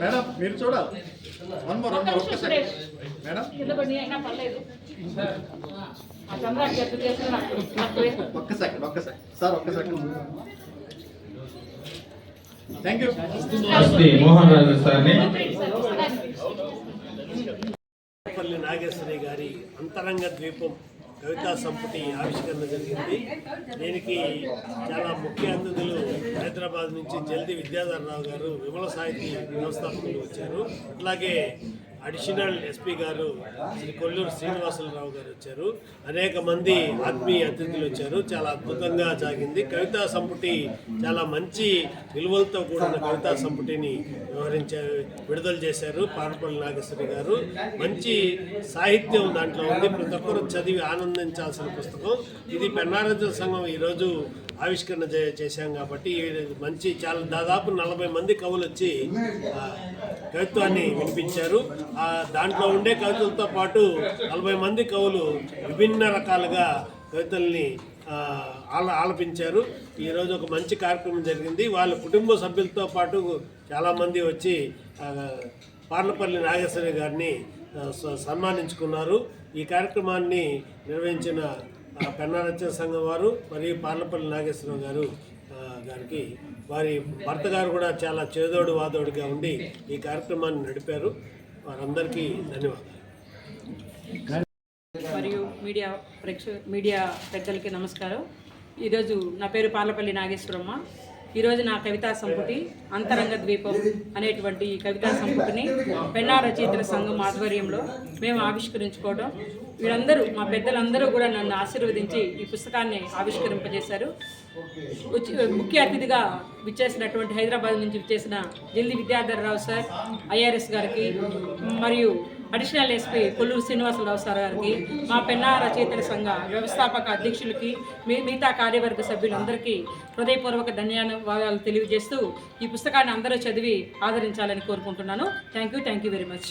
Madam మీరు చూడాలి one more one more ఒక్క సెకండ్ మేడం. ఒక్క సెకండ్ ఒక్క సెకండ్ సార్ ఒక్క second thank you Mohan Raju సార్ని. నాగేశ్వరి గారి అంతరంగ ద్వీపం కవితా సంపుటి ఆవిష్కరణ జరిగింది. దీనికి చాలా ముఖ్య అతిథులు హైదరాబాద్ నుంచి జల్ది విద్యాధర్ రావు గారు విమల సాహితీ వ్యవస్థాపకులు వచ్చారు. అలాగే అడిషనల్ ఎస్పీ గారు శ్రీ కొల్లూరు శ్రీనివాసరావు గారు వచ్చారు. అనేక మంది ఆత్మీయ అతిథులు వచ్చారు. చాలా అద్భుతంగా సాగింది. కవితా సంపుటి చాలా మంచి విలువలతో కూడిన కవితా సంపుటిని వ్యవహరించారు విడుదల చేశారు పార్పల్లి నాగేశ్వరి గారు. మంచి సాహిత్యం దాంట్లో ఉంది. ప్రతి ఒక్కరు చదివి ఆనందించాల్సిన పుస్తకం. ఇది పెన్నారజ సంఘం ఈరోజు ఆవిష్కరణ చేశాం కాబట్టి మంచి చాలా దాదాపు నలభై మంది కవులు వచ్చి కవిత్వాన్ని వినిపించారు. దాంట్లో ఉండే కవితలతో పాటు నలభై మంది కవులు విభిన్న రకాలుగా కవితల్ని ఆల ఆలపించారు. ఈరోజు ఒక మంచి కార్యక్రమం జరిగింది. వాళ్ళ కుటుంబ సభ్యులతో పాటు చాలామంది వచ్చి పార్లపల్లి నాగేశ్వరి గారిని స- సన్మానించుకున్నారు. ఈ కార్యక్రమాన్ని నిర్వహించిన ఆ, పెన్నా రచన సంఘం వారు మరియు పార్లపల్లి నాగేశ్వరరావు గారు గారికి వారి భర్త గారు కూడా చాలా చేదోడు వాదోడుగా ఉండి ఈ కార్యక్రమాన్ని నడిపారు. వారందరికీ ధన్యవాదాలు. మరియు మీడియా ప్రేక్ష మీడియా పెద్దలకి నమస్కారం. ఈరోజు నా పేరు పాలపల్లి నాగేశ్వరమ్మ. ఈరోజు నా కవితా సంపుటి అంతరంగ ద్వీపం అనేటువంటి ఈ కవితా సంపుటిని పెన్నా రచయితల సంఘం ఆధ్వర్యంలో మేము ఆవిష్కరించుకోవడం వీళ్ళందరూ మా పెద్దలందరూ కూడా నన్ను ఆశీర్వదించి ఈ పుస్తకాన్ని ఆవిష్కరింపజేశారు. వచ్చి ముఖ్య అతిథిగా విచ్చేసినటువంటి హైదరాబాద్ నుంచి విచ్చేసిన ఢిల్లీ విద్యాధరరావు సార్ ఐఆర్ఎస్ గారికి మరియు additional SP Kolluru Srinivasa Rao sir గారికి మా పెన్నా రచయితల సంఘ వ్యవస్థాపక అధ్యక్షులకి మీ మిగతా కార్యవర్గ సభ్యులందరికీ హృదయపూర్వక ధన్యవాదాలు తెలియజేస్తూ ఈ పుస్తకాన్ని అందరూ చదివి ఆదరించాలని కోరుకుంటున్నాను. Thank you thank you very much